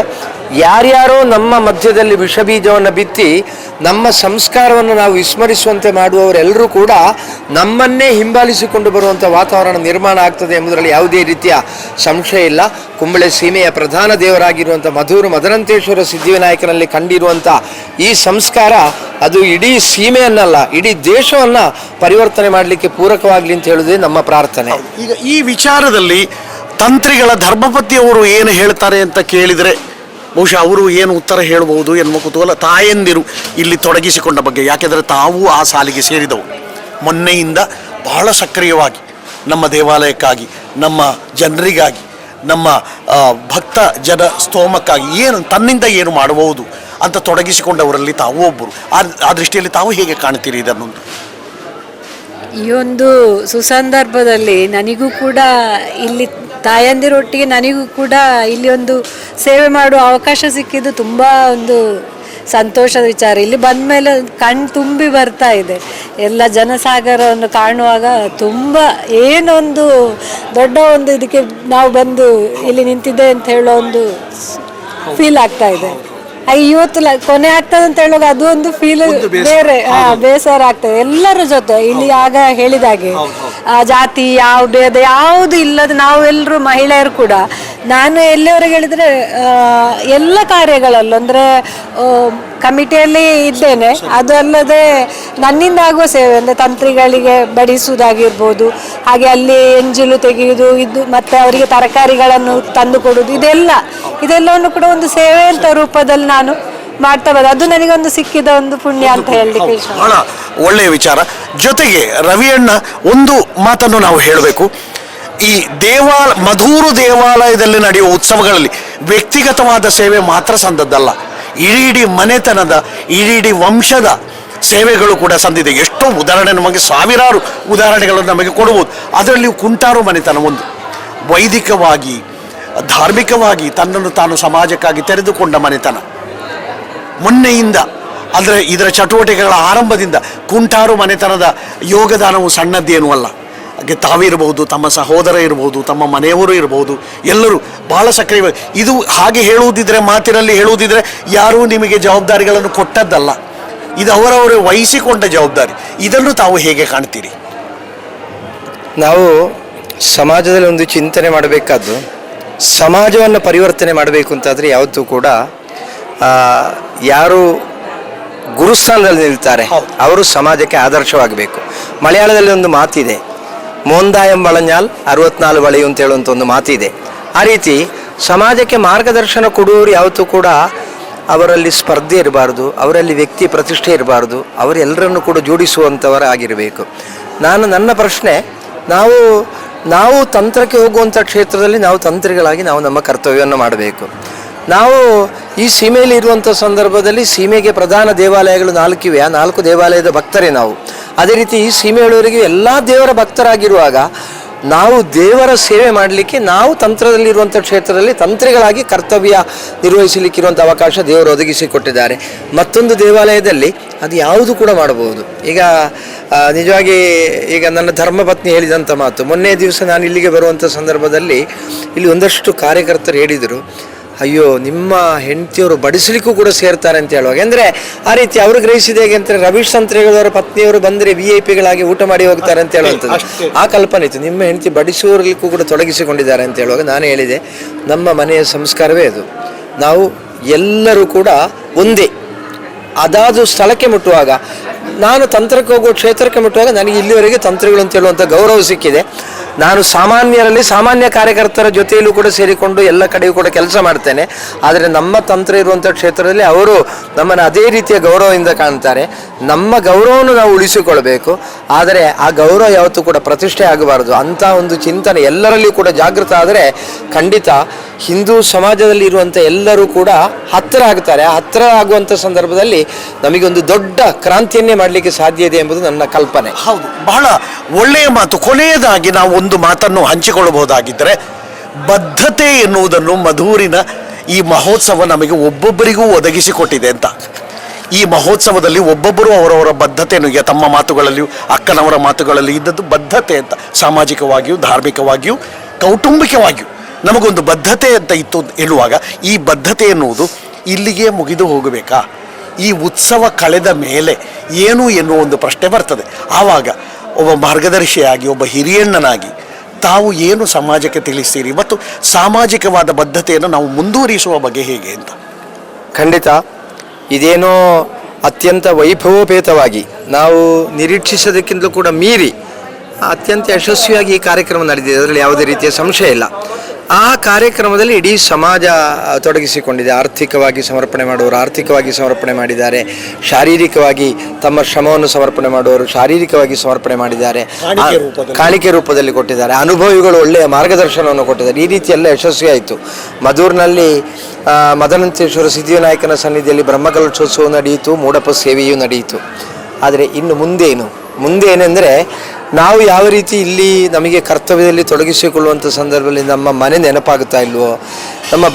ಯಾರ್ಯಾರೋ ನಮ್ಮ ಮಧ್ಯದಲ್ಲಿ ವಿಷಬೀಜವನ್ನು ಬಿತ್ತಿ ನಮ್ಮ ಸಂಸ್ಕಾರವನ್ನು ನಾವು ವಿಸ್ಮರಿಸುವಂತೆ ಮಾಡುವವರೆಲ್ಲರೂ ಕೂಡ ನಮ್ಮನ್ನೇ ಹಿಂಬಾಲಿಸಿಕೊಂಡು ಬರುವಂಥ ವಾತಾವರಣ ನಿರ್ಮಾಣ ಆಗ್ತದೆ ಎಂಬುದರಲ್ಲಿ ಯಾವುದೇ ರೀತಿಯ ಸಂಶಯ ಇಲ್ಲ. ಕುಂಬಳೆ ಸೀಮೆಯ ಪ್ರಧಾನ ದೇವರಾಗಿರುವಂಥ ಮಧೂರು ಮದರಂತೇಶ್ವರ ಸಿದ್ಧಿವಿನಾಯಕನಲ್ಲಿ ಕಂಡಿರುವಂಥ ಈ ಸಂಸ್ಕಾರ ಅದು ಇಡೀ ಸೀಮೆಯನ್ನಲ್ಲ, ಇಡೀ ದೇಶವನ್ನು ಪರಿವರ್ತನೆ ಮಾಡಲಿಕ್ಕೆ ಪೂರಕವಾಗಲಿ ಅಂತ ಹೇಳುವುದೇ ನಮ್ಮ ಪ್ರಾರ್ಥನೆ. ಈಗ ಈ ವಿಚಾರದಲ್ಲಿ ತಂತ್ರಿಗಳ ಧರ್ಮಪತಿಯವರು ಏನು ಹೇಳ್ತಾರೆ ಅಂತ ಕೇಳಿದರೆ ಬಹುಶಃ ಅವರು ಏನು ಉತ್ತರ ಹೇಳಬಹುದು ಎನ್ನುವ ಕುತೂಹಲ ತಾಯಂದಿರು ಇಲ್ಲಿ ತೊಡಗಿಸಿಕೊಂಡ ಬಗ್ಗೆ. ಯಾಕೆಂದರೆ ತಾವು ಆ ಸಾಲಿಗೆ ಸೇರಿದವು. ಮೊನ್ನೆಯಿಂದ ಬಹಳ ಸಕ್ರಿಯವಾಗಿ ನಮ್ಮ ದೇವಾಲಯಕ್ಕಾಗಿ, ನಮ್ಮ ಜನರಿಗಾಗಿ, ನಮ್ಮ ಭಕ್ತ ಜನ ಸ್ತೋಮಕ್ಕಾಗಿ ಏನು ತನ್ನಿಂದ ಏನು ಮಾಡಬಹುದು ಅಂತ ತೊಡಗಿಸಿಕೊಂಡವರಲ್ಲಿ ತಾವು ಒಬ್ಬರು. ಆ ದೃಷ್ಟಿಯಲ್ಲಿ ತಾವು ಹೇಗೆ ಕಾಣ್ತೀರಿ ಇದನ್ನು? ಈ ಒಂದು ಸುಸಂದರ್ಭದಲ್ಲಿ ನನಗೂ ಕೂಡ ಇಲ್ಲಿ ತಾಯಂದಿರೊಟ್ಟಿಗೆ ನನಗೂ ಕೂಡ ಇಲ್ಲಿ ಒಂದು ಸೇವೆ ಮಾಡುವ ಅವಕಾಶ ಸಿಕ್ಕಿದ್ದು ತುಂಬ ಒಂದು ಸಂತೋಷದ ವಿಚಾರ. ಇಲ್ಲಿ ಬಂದ ಮೇಲೆ ಕಣ್ ತುಂಬಿ ಬರ್ತಾ ಇದೆ. ಎಲ್ಲ ಜನಸಾಗರವನ್ನು ಕಾಣುವಾಗ ತುಂಬ ಏನೊಂದು ದೊಡ್ಡ ಒಂದು ಇದಕ್ಕೆ ನಾವು ಬಂದು ಇಲ್ಲಿ ನಿಂತಿದ್ದೆ ಅಂತ ಹೇಳೋ ಒಂದು ಫೀಲ್ ಆಗ್ತಾ ಇದೆ. ಇವತ್ತು ಕೊನೆ ಆಗ್ತದೆ ಅಂತ ಹೇಳುವಾಗ ಅದು ಒಂದು ಫೀಲ್ ಬೇರೆ ಬೇಸರ ಆಗ್ತದೆ. ಎಲ್ಲರ ಜೊತೆ ಇಲ್ಲಿ ಆಗ ಹೇಳಿದಾಗೆ ಆ, ಜಾತಿ ಯಾವ ಭೇದ ಯಾವುದು ಇಲ್ಲದ ನಾವೆಲ್ಲರೂ ಮಹಿಳೆಯರು ಕೂಡ ನಾನು ಎಲ್ಲಿವರೆಗೆ ಹೇಳಿದ್ರೆ ಎಲ್ಲ ಕಾರ್ಯಗಳಲ್ಲೂ ಅಂದ್ರೆ ಕಮಿಟಿಯಲ್ಲಿ ಇದ್ದೇನೆ. ಅದು ಅಲ್ಲದೆ ನನ್ನಿಂದ ಆಗುವ ಸೇವೆ ಅಂದ್ರೆ ತಂತ್ರಿಗಳಿಗೆ ಬಡಿಸುವುದಾಗಿರ್ಬೋದು ಹಾಗೆ ಅಲ್ಲಿ ಎಂಜಿಲು ತೆಗೆಯುವುದು ಇದು ಮತ್ತೆ ಅವರಿಗೆ ತರಕಾರಿಗಳನ್ನು ತಂದು ಕೊಡುವುದು ಇದೆಲ್ಲ ಇದೆಲ್ಲವನ್ನು ಕೂಡ ಒಂದು ಸೇವೆ ಅಂತ ರೂಪದಲ್ಲಿ ನಾನು ಮಾಡ್ತಾ ಬಂದ. ಅದು ನನಗೊಂದು ಸಿಕ್ಕಿದ ಒಂದು ಪುಣ್ಯ ಅಂತ ಹೇಳಲಿಕ್ಕೆ ಬಹಳ ಒಳ್ಳೆಯ ವಿಚಾರ. ಜೊತೆಗೆ ರವಿಯಣ್ಣ ಒಂದು ಮಾತನ್ನು ನಾವು ಹೇಳಬೇಕು. ಈ ದೇವಾಲ, ಮಧೂರು ದೇವಾಲಯದಲ್ಲಿ ನಡೆಯುವ ಉತ್ಸವಗಳಲ್ಲಿ ವ್ಯಕ್ತಿಗತವಾದ ಸೇವೆ ಮಾತ್ರ ಸಂದದ್ದಲ್ಲ. ಇಡೀ ಮನೆತನದ, ಇಡೀ ವಂಶದ ಸೇವೆಗಳು ಕೂಡ ಸಂದಿದೆ. ಎಷ್ಟೋ ಉದಾಹರಣೆ ನಮಗೆ, ಸಾವಿರಾರು ಉದಾಹರಣೆಗಳನ್ನು ನಮಗೆ ಕೊಡಬಹುದು. ಅದರಲ್ಲಿ ಕುಂಟಾರು ಮನೆತನ ಒಂದು. ವೈದಿಕವಾಗಿ, ಧಾರ್ಮಿಕವಾಗಿ ತನ್ನನ್ನು ತಾನು ಸಮಾಜಕ್ಕಾಗಿ ತೆರೆದುಕೊಂಡ ಮನೆತನ. ಮೊನ್ನೆಯಿಂದ, ಅಂದರೆ ಇದರ ಚಟುವಟಿಕೆಗಳ ಆರಂಭದಿಂದ ಕುಂಟಾರು ಮನೆತನದ ಯೋಗದಾನವು ಸಣ್ಣದ್ದೇನೂ ಅಲ್ಲ. ತಾವಿರಬಹುದು ತಮ್ಮ ಸಹೋದರ ಇರಬಹುದು ತಮ್ಮ ಮನೆಯವರು ಇರಬಹುದು ಎಲ್ಲರೂ ಬಹಳ ಸಕ್ರಿಯ ಇದು ಹಾಗೆ ಹೇಳುವುದಿದ್ರೆ ಮಾತಿನಲ್ಲಿ ಹೇಳುವುದಿದ್ರೆ ಯಾರೂ ನಿಮಗೆ ಜವಾಬ್ದಾರಿಗಳನ್ನು ಕೊಟ್ಟದ್ದಲ್ಲ. ಇದು ಅವರವರು ವಹಿಸಿಕೊಂಡ ಜವಾಬ್ದಾರಿ. ಇದನ್ನು ತಾವು ಹೇಗೆ ಕಾಣ್ತೀರಿ? ನಾವು ಸಮಾಜದಲ್ಲಿ ಒಂದು ಚಿಂತನೆ ಮಾಡಬೇಕಾದ್ದು ಸಮಾಜವನ್ನು ಪರಿವರ್ತನೆ ಮಾಡಬೇಕು ಅಂತಾದರೆ ಯಾವತ್ತೂ ಕೂಡ ಯಾರು ಗುರುಸ್ಥಾನದಲ್ಲಿ ನಿಲ್ತಾರೆ. ಅವರು ಸಮಾಜಕ್ಕೆ ಆದರ್ಶವಾಗಬೇಕು. ಮಲಯಾಳದಲ್ಲಿ ಒಂದು ಮಾತಿದೆ ಮೋಂದಾಯಂ ಬಳಂಜಾಲ್ ಅರವತ್ನಾಲ್ ಬಳೆಯು ಅಂತ ಹೇಳುವಂಥ ಒಂದು ಮಾತಿದೆ. ಆ ರೀತಿ ಸಮಾಜಕ್ಕೆ ಮಾರ್ಗದರ್ಶನ ಕೊಡುವವರು ಯಾವತ್ತೂ ಕೂಡ ಅವರಲ್ಲಿ ಸ್ಪರ್ಧೆ ಇರಬಾರ್ದು, ಅವರಲ್ಲಿ ವ್ಯಕ್ತಿ ಪ್ರತಿಷ್ಠೆ ಇರಬಾರ್ದು, ಅವರೆಲ್ಲರನ್ನು ಕೂಡ ಜೋಡಿಸುವಂಥವರಾಗಿರಬೇಕು ನಾನು ನನ್ನ ಪ್ರಶ್ನೆ, ನಾವು ನಾವು ತಂತ್ರಕ್ಕೆ ಹೋಗುವಂಥ ಕ್ಷೇತ್ರದಲ್ಲಿ ನಾವು ತಂತ್ರಿಗಳಾಗಿ ನಾವು ನಮ್ಮ ಕರ್ತವ್ಯವನ್ನು ಮಾಡಬೇಕು. ನಾವು ಈ ಸೀಮೆಯಲ್ಲಿ ಇರುವಂಥ ಸಂದರ್ಭದಲ್ಲಿ ಸೀಮೆಗೆ ಪ್ರಧಾನ ದೇವಾಲಯಗಳು ನಾಲ್ಕಿವೆ, ಆ ನಾಲ್ಕು ದೇವಾಲಯದ ಭಕ್ತರೇ ನಾವು. ಅದೇ ರೀತಿ ಈ ಸೀಮೆಯವರಿಗೆ ಎಲ್ಲ ದೇವರ ಭಕ್ತರಾಗಿರುವಾಗ ನಾವು ದೇವರ ಸೇವೆ ಮಾಡಲಿಕ್ಕೆ ನಾವು ತಂತ್ರದಲ್ಲಿರುವಂಥ ಕ್ಷೇತ್ರದಲ್ಲಿ ತಂತ್ರಿಗಳಾಗಿ ಕರ್ತವ್ಯ ನಿರ್ವಹಿಸಲಿಕ್ಕಿರುವಂಥ ಅವಕಾಶ ದೇವರು ಒದಗಿಸಿಕೊಟ್ಟಿದ್ದಾರೆ. ಮತ್ತೊಂದು ದೇವಾಲಯದಲ್ಲಿ ಅದು ಯಾವುದು ಕೂಡ ಮಾಡಬಹುದು. ಈಗ ನಿಜವಾಗಿ ಈಗ ನನ್ನ ಧರ್ಮಪತ್ನಿ ಹೇಳಿದಂಥ ಮಾತು, ಮೊನ್ನೆ ದಿವಸ ನಾನು ಇಲ್ಲಿಗೆ ಬರುವಂಥ ಸಂದರ್ಭದಲ್ಲಿ ಇಲ್ಲಿ ಒಂದಷ್ಟು ಕಾರ್ಯಕರ್ತರು ಹೇಳಿದರು. ಅಯ್ಯೋ ನಿಮ್ಮ ಹೆಂಡತಿಯವರು ಬಡಿಸಲಿಕ್ಕೂ ಕೂಡ ಸೇರ್ತಾರೆ ಅಂತ ಹೇಳುವಾಗ. ಅಂದರೆ ಆ ರೀತಿ ಅವರು ಗ್ರಹಿಸಿದ ಹೇಗೆ ಅಂತ ರವೀಶ್ ಸಂತ್ರೇಗೌಡರ ಪತ್ನಿಯವರು ಬಂದರೆ ವಿ ಐ ಪಿಗಳಾಗಿ ಊಟ ಮಾಡಿ ಹೋಗ್ತಾರೆ ಅಂತ ಹೇಳುವಂಥದ್ದು. ಆ ಕಲ್ಪನೆ ಇತ್ತು. ನಿಮ್ಮ ಹೆಂಡತಿ ಬಡಿಸುವವರಿಗೂ ಕೂಡ ತೊಡಗಿಸಿಕೊಂಡಿದ್ದಾರೆ ಅಂತ ಹೇಳುವಾಗ ನಾನು ಹೇಳಿದೆ ನಮ್ಮ ಮನೆಯ ಸಂಸ್ಕಾರವೇ ಅದು. ನಾವು ಎಲ್ಲರೂ ಕೂಡ ಒಂದೇ. ಅದಾದ ಸ್ಥಳಕ್ಕೆ ಮುಟ್ಟುವಾಗ ನಾನು ತಂತ್ರಕ್ಕೆ ಹೋಗುವ ಕ್ಷೇತ್ರಕ್ಕೆ ಮುಟ್ಟುವಾಗ ನನಗೆ ಇಲ್ಲಿವರೆಗೆ ತಂತ್ರಗಳು ಅಂತ ಹೇಳುವಂಥ ಗೌರವ ಸಿಕ್ಕಿದೆ. ನಾನು ಸಾಮಾನ್ಯರಲ್ಲಿ ಸಾಮಾನ್ಯ ಕಾರ್ಯಕರ್ತರ ಜೊತೆಯಲ್ಲೂ ಕೂಡ ಸೇರಿಕೊಂಡು ಎಲ್ಲ ಕಡೆಯೂ ಕೂಡ ಕೆಲಸ ಮಾಡ್ತೇನೆ. ಆದರೆ ನಮ್ಮ ತಂತ್ರ ಇರುವಂಥ ಕ್ಷೇತ್ರದಲ್ಲಿ ಅವರು ನಮ್ಮನ್ನು ಅದೇ ರೀತಿಯ ಗೌರವದಿಂದ ಕಾಣ್ತಾರೆ. ನಮ್ಮ ಗೌರವವನ್ನು ನಾವು ಉಳಿಸಿಕೊಳ್ಬೇಕು. ಆದರೆ ಆ ಗೌರವ ಯಾವತ್ತೂ ಕೂಡ ಪ್ರತಿಷ್ಠೆ ಆಗಬಾರದು. ಅಂಥ ಒಂದು ಚಿಂತನೆ ಎಲ್ಲರಲ್ಲಿಯೂ ಕೂಡ ಜಾಗೃತ ಆದರೆ ಖಂಡಿತ ಹಿಂದೂ ಸಮಾಜದಲ್ಲಿ ಇರುವಂಥ ಎಲ್ಲರೂ ಕೂಡ ಹತ್ತಿರ ಆಗ್ತಾರೆ. ಆ ಹತ್ತಿರ ಆಗುವಂಥ ಸಂದರ್ಭದಲ್ಲಿ ನಮಗೊಂದು ದೊಡ್ಡ ಕ್ರಾಂತಿಯನ್ನೇ ಮಾಡಲಿಕ್ಕೆ ಸಾಧ್ಯ ಇದೆ ಎಂಬುದು ನನ್ನ ಕಲ್ಪನೆ. ಹೌದು, ಬಹಳ ಒಳ್ಳೆಯ ಮಾತು. ಕೊನೆಯದಾಗಿ ನಾವು ಒಂದು ಮಾತನ್ನು ಹಂಚಿಕೊಳ್ಳಬಹುದಾಗಿದ್ದರೆ, ಬದ್ಧತೆ ಎನ್ನುವುದನ್ನು ಮಧೂರಿನ ಈ ಮಹೋತ್ಸವ ನಮಗೆ ಒಬ್ಬೊಬ್ಬರಿಗೂ ಒದಗಿಸಿಕೊಟ್ಟಿದೆ ಅಂತ. ಈ ಮಹೋತ್ಸವದಲ್ಲಿ ಒಬ್ಬೊಬ್ಬರು ಅವರವರ ಬದ್ಧತೆಯನ್ನು, ಈಗ ತಮ್ಮ ಮಾತುಗಳಲ್ಲಿಯೂ, ಅಕ್ಕನವರ ಮಾತುಗಳಲ್ಲಿ ಇದ್ದದ್ದು ಬದ್ಧತೆ ಅಂತ. ಸಾಮಾಜಿಕವಾಗಿಯೂ, ಧಾರ್ಮಿಕವಾಗಿಯೂ, ಕೌಟುಂಬಿಕವಾಗಿಯೂ ನಮಗೊಂದು ಬದ್ಧತೆ ಅಂತ ಇತ್ತು ಎನ್ನುವಾಗ ಈ ಬದ್ಧತೆ ಎನ್ನುವುದು ಇಲ್ಲಿಗೆ ಮುಗಿದು ಹೋಗಬೇಕಾ? ಈ ಉತ್ಸವ ಕಳೆದ ಮೇಲೆ ಏನು ಎನ್ನುವ ಒಂದು ಪ್ರಶ್ನೆ ಬರ್ತದೆ. ಆವಾಗ ಒಬ್ಬ ಮಾರ್ಗದರ್ಶಿಯಾಗಿ, ಒಬ್ಬ ಹಿರಿಯಣ್ಣನಾಗಿ ತಾವು ಏನು ಸಮಾಜಕ್ಕೆ ತಿಳಿಸ್ತೀರಿ? ಮತ್ತು ಸಾಮಾಜಿಕವಾದ ಬದ್ಧತೆಯನ್ನು ನಾವು ಮುಂದುವರಿಸುವ ಬಗ್ಗೆ ಹೇಗೆ ಅಂತ? ಖಂಡಿತ. ಇದೇನೋ ಅತ್ಯಂತ ವೈಭವೋಪೇತವಾಗಿ ನಾವು ನಿರೀಕ್ಷಿಸೋದಕ್ಕಿಂತಲೂ ಕೂಡ ಮೀರಿ ಅತ್ಯಂತ ಯಶಸ್ವಿಯಾಗಿ ಈ ಕಾರ್ಯಕ್ರಮ ನಡೆದಿದೆ. ಅದರಲ್ಲಿ ಯಾವುದೇ ರೀತಿಯ ಸಂಶಯ ಇಲ್ಲ. ಆ ಕಾರ್ಯಕ್ರಮದಲ್ಲಿ ಇಡೀ ಸಮಾಜ ತೊಡಗಿಸಿಕೊಂಡಿದೆ. ಆರ್ಥಿಕವಾಗಿ ಸಮರ್ಪಣೆ ಮಾಡುವವರು ಆರ್ಥಿಕವಾಗಿ ಸಮರ್ಪಣೆ ಮಾಡಿದ್ದಾರೆ. ಶಾರೀರಿಕವಾಗಿ ತಮ್ಮ ಶ್ರಮವನ್ನು ಸಮರ್ಪಣೆ ಮಾಡುವವರು ಶಾರೀರಿಕವಾಗಿ ಸಮರ್ಪಣೆ ಮಾಡಿದ್ದಾರೆ. ಕಾಣಿಕೆ ರೂಪದಲ್ಲಿ. ಕೊಟ್ಟಿದ್ದಾರೆ. ಅನುಭವಿಗಳು ಒಳ್ಳೆಯ ಮಾರ್ಗದರ್ಶನವನ್ನು ಕೊಟ್ಟಿದ್ದಾರೆ. ಈ ರೀತಿ ಎಲ್ಲ ಯಶಸ್ವಿಯಾಯಿತು ಮಧೂರಿನಲ್ಲಿ ಮದನಂತೇಶ್ವರ ಸಿದ್ಧಿವಿನಾಯಕನ ಸನ್ನಿಧಿಯಲ್ಲಿ ಬ್ರಹ್ಮಕಲಶೋತ್ಸವ ನಡೆಯಿತು. ಮೂಡಪ್ಪ ಸೇವೆಯೂ ನಡೆಯಿತು. ಆದರೆ ಇನ್ನು ಮುಂದೇನು? ಮುಂದೆ ಏನೆಂದರೆ, ನಾವು ಯಾವ ರೀತಿ ಇಲ್ಲಿ ನಮಗೆ ಕರ್ತವ್ಯದಲ್ಲಿ ತೊಡಗಿಸಿಕೊಳ್ಳುವಂಥ ಸಂದರ್ಭದಲ್ಲಿ ನಮ್ಮ ಮನೆ ನೆನಪಾಗುತ್ತಾ ಇಲ್ವೋ, ನಮ್ಮ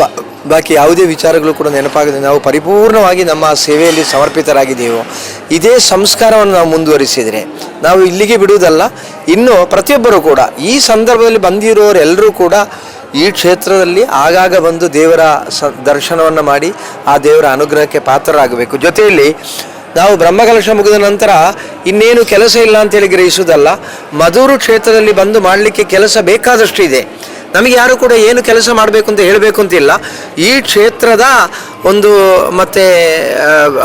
ಬಾಕಿ ಯಾವುದೇ ವಿಚಾರಗಳು ಕೂಡ ನೆನಪಾಗದೆ ನಾವು ಪರಿಪೂರ್ಣವಾಗಿ ನಮ್ಮ ಸೇವೆಯಲ್ಲಿ ಸಮರ್ಪಿತರಾಗಿದ್ದೇವೋ, ಇದೇ ಸಂಸ್ಕಾರವನ್ನು ನಾವು ಮುಂದುವರಿಸಿದರೆ, ನಾವು ಇಲ್ಲಿಗೆ ಬಿಡುವುದಲ್ಲ, ಇನ್ನು ಪ್ರತಿಯೊಬ್ಬರು ಕೂಡ, ಈ ಸಂದರ್ಭದಲ್ಲಿ ಬಂದಿರೋರೆಲ್ಲರೂ ಕೂಡ ಈ ಕ್ಷೇತ್ರದಲ್ಲಿ ಆಗಾಗ ಬಂದು ದೇವರ ಸ, ದರ್ಶನವನ್ನು ಮಾಡಿ, ಆ ದೇವರ ಅನುಗ್ರಹಕ್ಕೆ ಪಾತ್ರರಾಗಬೇಕು. ಜೊತೆಯಲ್ಲಿ ನಾವು ಬ್ರಹ್ಮಕಲಶ ಮುಗಿದ ನಂತರ ಇನ್ನೇನು ಕೆಲಸ ಇಲ್ಲ ಅಂತೇಳಿ ಗ್ರಹಿಸುವುದಲ್ಲ, ಮಧೂರು ಕ್ಷೇತ್ರದಲ್ಲಿ ಬಂದು ಮಾಡಲಿಕ್ಕೆ ಕೆಲಸ ಬೇಕಾದಷ್ಟು ಇದೆ ನಮಗೆ ಯಾರು ಕೂಡ ಏನು ಕೆಲಸ ಮಾಡಬೇಕು ಅಂತ ಹೇಳಬೇಕು ಅಂತಿಲ್ಲ. ಈ ಕ್ಷೇತ್ರದ ಒಂದು ಮತ್ತೆ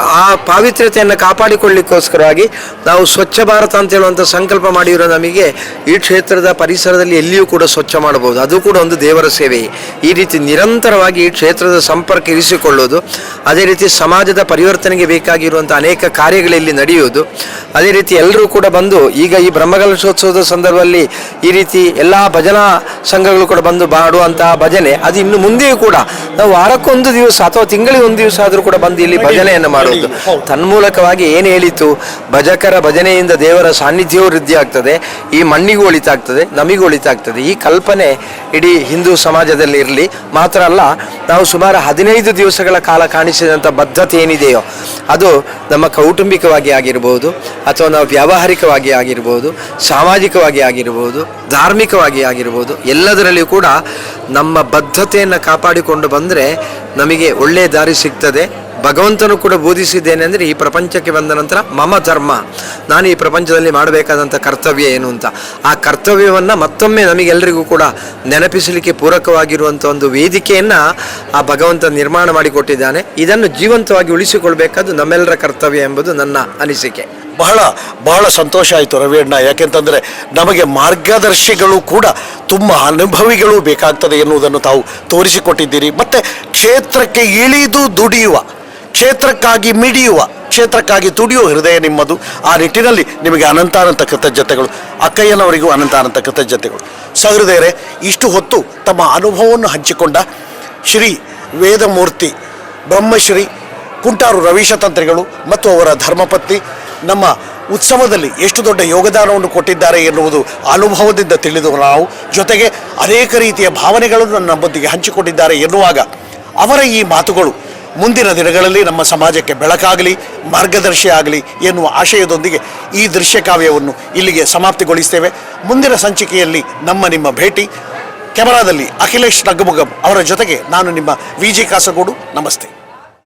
ಆ, ಪಾವಿತ್ರ್ಯತೆಯನ್ನು ಕಾಪಾಡಿಕೊಳ್ಳಿಕ್ಕೋಸ್ಕರವಾಗಿ ನಾವು ಸ್ವಚ್ಛ ಭಾರತ ಅಂತ ಹೇಳುವಂಥ ಸಂಕಲ್ಪ ಮಾಡಿರೋ ನಮಗೆ ಈ ಕ್ಷೇತ್ರದ ಪರಿಸರದಲ್ಲಿ ಎಲ್ಲಿಯೂ ಕೂಡ ಸ್ವಚ್ಛ ಮಾಡಬಹುದು. ಅದು ಕೂಡ ಒಂದು ದೇವರ ಸೇವೆ. ಈ ರೀತಿ ನಿರಂತರವಾಗಿ ಈ ಕ್ಷೇತ್ರದ ಸಂಪರ್ಕ ಇರಿಸಿಕೊಳ್ಳೋದು ಅದೇ ರೀತಿ ಸಮಾಜದ ಪರಿವರ್ತನೆಗೆ ಬೇಕಾಗಿರುವಂಥ ಅನೇಕ ಕಾರ್ಯಗಳಲ್ಲಿ ನಡೆಯುವುದು. ಅದೇ ರೀತಿ ಎಲ್ಲರೂ ಕೂಡ ಬಂದು ಈಗ ಈ ಬ್ರಹ್ಮಕಲಶೋತ್ಸವದ ಸಂದರ್ಭದಲ್ಲಿ ಈ ರೀತಿ ಎಲ್ಲ ಭಜನಾ ಸಂಘಗಳು ಕೂಡ ಬಂದು ಮಾಡುವಂತಹ ಭಜನೆ ಅದು ಇನ್ನು ಮುಂದೆಯೂ ಕೂಡ ನಾವು ವಾರಕ್ಕೊಂದು ದಿವಸ ಅಥವಾ ತಿಂಗಳಿಗೆ ಒಂದು ದಿವಸ ಆದರೂ ಕೂಡ ಬಂದು ಇಲ್ಲಿ ಭಜನೆಯನ್ನು ಮಾಡುವುದು. ತನ್ಮೂಲಕವಾಗಿ ಏನು ಹೇಳಿತು? ಭಜಕರ ಭಜನೆಯಿಂದ ದೇವರ ಸಾನ್ನಿಧ್ಯವೂ ವೃದ್ಧಿ ಆಗ್ತದೆ ಈ ಮಣ್ಣಿಗೂ ಒಳಿತಾಗ್ತದೆ ನಮಿಗೂ ಒಳಿತಾಗ್ತದೆ. ಈ ಕಲ್ಪನೆ ಇಡೀ ಹಿಂದೂ ಸಮಾಜದಲ್ಲಿ ಇರಲಿ. ಮಾತ್ರ ಅಲ್ಲ ನಾವು ಸುಮಾರು ಹದಿನೈದು ದಿವಸಗಳ ಕಾಲ ಕಾಣಿಸಿದಂಥ ಬದ್ಧತೆ ಏನಿದೆಯೋ ಅದು ನಮ್ಮ ಕೌಟುಂಬಿಕವಾಗಿ ಆಗಿರ್ಬೋದು ಅಥವಾ ನಾವು ವ್ಯಾವಹಾರಿಕವಾಗಿ ಆಗಿರ್ಬೋದು ಸಾಮಾಜಿಕವಾಗಿ ಆಗಿರ್ಬೋದು ಧಾರ್ಮಿಕವಾಗಿ ಆಗಿರ್ಬೋದು ಎಲ್ಲದರಲ್ಲಿಯೂ ಕೂಡ ನಮ್ಮ ಬದ್ಧತೆಯನ್ನು ಕಾಪಾಡಿಕೊಂಡು ಬಂದರೆ ನಮಗೆ ಒಳ್ಳೆಯ ದಾರಿ ಸಿಗ್ತದೆ. ಭಗವಂತನು ಕೂಡ ಬೋಧಿಸಿದ್ದೇನೆ ಅಂದರೆ ಈ ಪ್ರಪಂಚಕ್ಕೆ ಬಂದ ನಂತರ ಮಮ ಧರ್ಮ. ನಾನು ಈ ಪ್ರಪಂಚದಲ್ಲಿ ಮಾಡಬೇಕಾದಂಥ ಕರ್ತವ್ಯ ಏನು ಅಂತ. ಆ ಕರ್ತವ್ಯವನ್ನು ಮತ್ತೊಮ್ಮೆ ನಮಗೆಲ್ಲರಿಗೂ ಕೂಡ ನೆನಪಿಸಲಿಕ್ಕೆ ಪೂರಕವಾಗಿರುವಂಥ ಒಂದು ವೇದಿಕೆಯನ್ನು ಆ ಭಗವಂತ ನಿರ್ಮಾಣ ಮಾಡಿಕೊಟ್ಟಿದ್ದಾನೆ. ಇದನ್ನು ಜೀವಂತವಾಗಿ ಉಳಿಸಿಕೊಳ್ಬೇಕಾದ್ದು ನಮ್ಮೆಲ್ಲರ ಕರ್ತವ್ಯ ಎಂಬುದು ನನ್ನ ಅನಿಸಿಕೆ. ಬಹಳ ಬಹಳ ಸಂತೋಷ ಆಯಿತು ರವಿಯಣ್ಣ ಯಾಕೆಂತಂದರೆ ನಮಗೆ ಮಾರ್ಗದರ್ಶಿಗಳು ಕೂಡ ತುಂಬ ಅನುಭವಿಗಳು ಬೇಕಾಗ್ತದೆ ಎನ್ನುವುದನ್ನು ತಾವು ತೋರಿಸಿಕೊಟ್ಟಿದ್ದೀರಿ. ಮತ್ತು ಕ್ಷೇತ್ರಕ್ಕೆ ಇಳಿದು ದುಡಿಯುವ, ಕ್ಷೇತ್ರಕ್ಕಾಗಿ ಮಿಡಿಯುವ, ಕ್ಷೇತ್ರಕ್ಕಾಗಿ ತುಡಿಯುವ ಹೃದಯ ನಿಮ್ಮದು. ಆ ನಿಟ್ಟಿನಲ್ಲಿ ನಿಮಗೆ ಅನಂತಾನಂತ ಕೃತಜ್ಞತೆಗಳು, ಅಕ್ಕಯ್ಯನವರಿಗೂ ಅನಂತಾನಂತ ಕೃತಜ್ಞತೆಗಳು. ಸಹೃದಯರೇ, ಇಷ್ಟು ಹೊತ್ತು ತಮ್ಮ ಅನುಭವವನ್ನು ಹಂಚಿಕೊಂಡ ಶ್ರೀ ವೇದಮೂರ್ತಿ, ಬ್ರಹ್ಮಶ್ರೀ, ಕುಂಟಾರು ರವೀಶತಂತ್ರಿಗಳು ಮತ್ತು ಅವರ ಧರ್ಮಪತ್ನಿ ನಮ್ಮ ಉತ್ಸವದಲ್ಲಿ ಎಷ್ಟು ದೊಡ್ಡ ಯೋಗದಾನವನ್ನು ಕೊಟ್ಟಿದ್ದಾರೆ ಎನ್ನುವುದು ಅನುಭವದಿಂದ ತಿಳಿದು ನಾವು ಜೊತೆಗೆ ಅನೇಕ ರೀತಿಯ ಭಾವನೆಗಳನ್ನು ನಮ್ಮೊಂದಿಗೆ ಹಂಚಿಕೊಂಡಿದ್ದಾರೆ ಎನ್ನುವಾಗ ಅವರ ಈ ಮಾತುಗಳು ಮುಂದಿನ ದಿನಗಳಲ್ಲಿ ನಮ್ಮ ಸಮಾಜಕ್ಕೆ ಬೆಳಕಾಗಲಿ, ಮಾರ್ಗದರ್ಶಿ ಆಗಲಿ ಎನ್ನುವ ಆಶಯದೊಂದಿಗೆ ಈ ದೃಶ್ಯಕಾವ್ಯವನ್ನು ಇಲ್ಲಿಗೆ ಸಮಾಪ್ತಿಗೊಳಿಸ್ತೇವೆ. ಮುಂದಿನ ಸಂಚಿಕೆಯಲ್ಲಿ ನಮ್ಮ ನಿಮ್ಮ ಭೇಟಿ. ಕ್ಯಾಮರಾದಲ್ಲಿ ಅಖಿಲೇಶ್ ನಗ್ಗಮುಗಮ್ ಅವರ ಜೊತೆಗೆ ನಾನು ನಿಮ್ಮ ವಿ ಜಿ ಕಾಸಗೋಡು ನಮಸ್ತೆ.